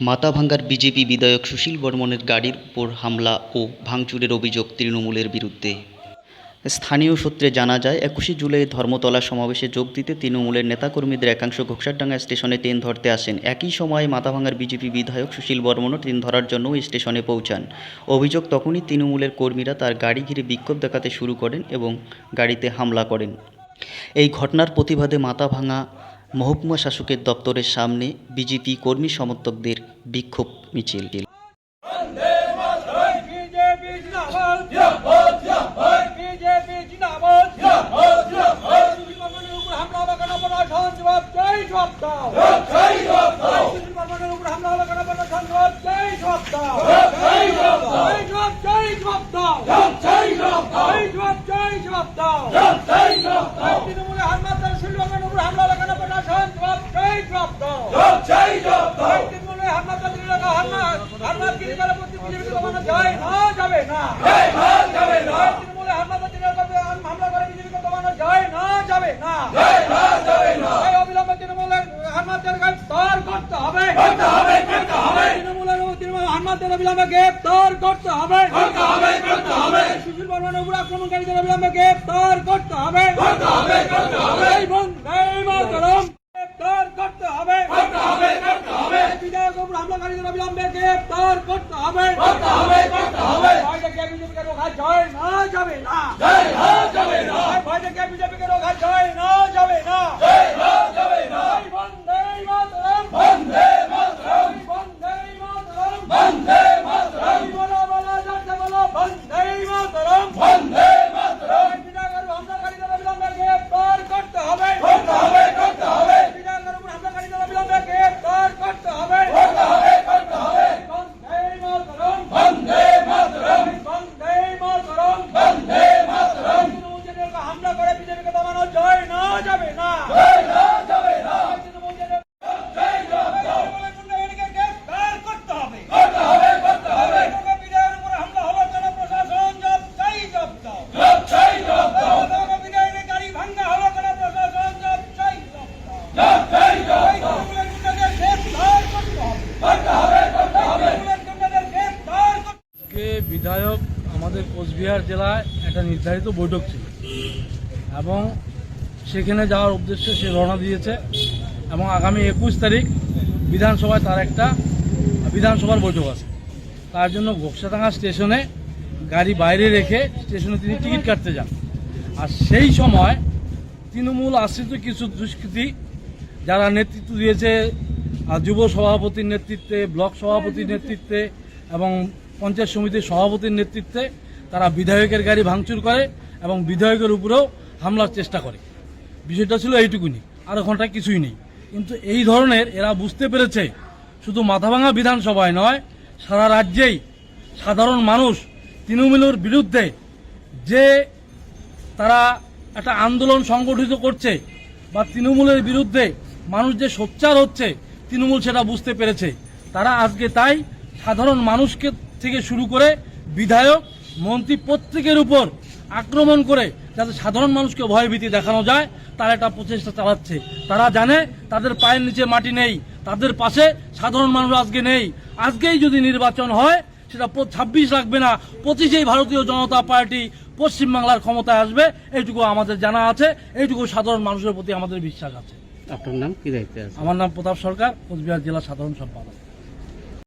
মাথাভাঙ্গার BJP বিধায়ক সুশীল বর্মনের গাড়ির উপর হামলা ও ভাঙচুরের অভিযোগ তৃণমূলের বিরুদ্ধে। স্থানীয় সূত্রে জানা যায়, একুশে জুলাই ধর্মতলা সমাবেশে যোগ দিতে তৃণমূলের নেতাকর্মীদের একাংশ ঘোকসারডাঙ্গা স্টেশনে ট্রেন ধরতে আসেন। একই সময় মাথাভাঙ্গার বিজেপি বিধায়ক সুশীল বর্মনও ট্রেন ধরার জন্য স্টেশনে পৌঁছান। অভিযোগ তখনই তৃণমূলের কর্মীরা তার গাড়ি ঘিরে বিক্ষোভ দেখাতে শুরু করেন এবং গাড়িতে হামলা করেন। এই ঘটনার প্রতিবাদে মাথাভাঙা মহকুমা শাসকের দপ্তরের সামনে বিজেপি কর্মী সমর্থকদের বিক্ষোভ মিছিল। জিন্দাবাদ অবিলম্বে গ্রেফতার করতে হবে করতে হবে করতে হবে সুশীল বর্মনের উপর আক্রমণকারীদের অবিলম্বে গ্রেফতার করতে হবে করতে হবে করতে হবে এই বন্দে মাতরম গ্রেফতার করতে হবে করতে হবে করতে হবে বিধায়ক উপর হামলাকারীদের অবিলম্বে গ্রেফতার করতে হবে করতে হবে করতে হবে ভয়টাকে বিজেপিকে রোখা যায় না যাবে না যায় না যাবে না ভয়টাকে বিজেপিকে রোখা যায় না যাবে না যায় না যাবে না বন্দে মাতরম বন্দে মাতরম বন্দে মাতরম বন্দে মাতরম বলো বলো জোরসে বলো বন্দে মাতরম বন্দে মাতরম বিধায়কের হামলাকারীদের অবিলম্বে গ্রেফতার করতে হবে করতে হবে করতে হবে বিধায়কের উপর হামলাকারীদের অবিলম্বে গ্রেফতার করতে হবে করতে হবে করতে হবে বন্দে মাতরম বন্দে মাতরম বন্দে মাতরম বন্দে মাতরম তৃণমূলের হামলা করে বিজেপিকে দমানো যায় না যাবে না যায় না যাবে না তৃণমূলের জয় জয় জয় গুন্ডাগিরিকে গ্রেফতার করতে হবে করতে হবে করতে হবে বিধায়কের উপর হামলা হওয়ার জন্য প্রশাসন জব চাই জব দাও জব চাই জব দাও বিধায়কের গাড়ি ভাঙা হলো কেন প্রশাসন জব চাই জব দাও জব চাই জব দাও গুন্ডাদের গ্রেফতার করতে হবে। করতে হবে করতে হবে। গুন্ডাদের গ্রেফতার করতে আজকে বিধায়ক আমাদের কোচবিহার জেলায় একটা নির্ধারিত বৈঠক ছিল। এবং সেখানে যাওয়ার উদ্দেশ্যে সে রওনা দিয়েছে এবং আগামী একুশ তারিখ বিধানসভায় তার একটা বিধানসভার বৈঠক আছে। তার জন্য ঘোকসাডাঙ্গা স্টেশনে গাড়ি বাইরে রেখে স্টেশনে তিনি টিকিট কাটতে যান। আর সেই সময় তৃণমূল আশ্রিত কিছু দুষ্কৃতী যারা নেতৃত্ব দিয়েছে যুব সভাপতির নেতৃত্বে, ব্লক সভাপতির নেতৃত্বে এবং পঞ্চায়েত সমিতির সভাপতির নেতৃত্বে তারা বিধায়কের গাড়ি ভাঙচুর করে এবং বিধায়কের উপরেও হামলার চেষ্টা করে। বিষয়টা ছিল এইটুকুনি, আর ঘণ্টা কিছুই নেই। কিন্তু এই ধরনের এরা বুঝতে পেরেছে, শুধু মাথাভাঙা বিধানসভায় নয়, সারা রাজ্যেই সাধারণ মানুষ তৃণমূলের বিরুদ্ধে যে তারা একটা আন্দোলন সংগঠিত করছে বা তৃণমূলের বিরুদ্ধে মানুষ যে সোচ্চার হচ্ছে, তৃণমূল সেটা বুঝতে পেরেছে। তারা আজকে তাই সাধারণ মানুষকে থেকে শুরু করে বিধায়ক, মন্ত্রী প্রত্যেকের উপর আক্রমণ করে যাতে সাধারণ মানুষকে ভয়ভীতি দেখানো যায় তার একটা প্রচেষ্টা চালাচ্ছে। তারা জানে তাদের পায়ের নিচে মাটি নেই তাদের পাশে সাধারণ মানুষ আজকে নেই। আজকেই যদি নির্বাচন হয় সেটা ছাব্বিশ লাগবে না পঁচিশেই ভারতীয় জনতা পার্টি পশ্চিমবাংলার ক্ষমতায় আসবে এইটুকু আমাদের জানা আছে এইটুকু সাধারণ মানুষের প্রতি আমাদের বিশ্বাস আছে। আপনার নাম? কি দায়িত্বে আছে আমার নাম প্রতাপ সরকার কোচবিহার জেলা সাধারণ সম্পাদক।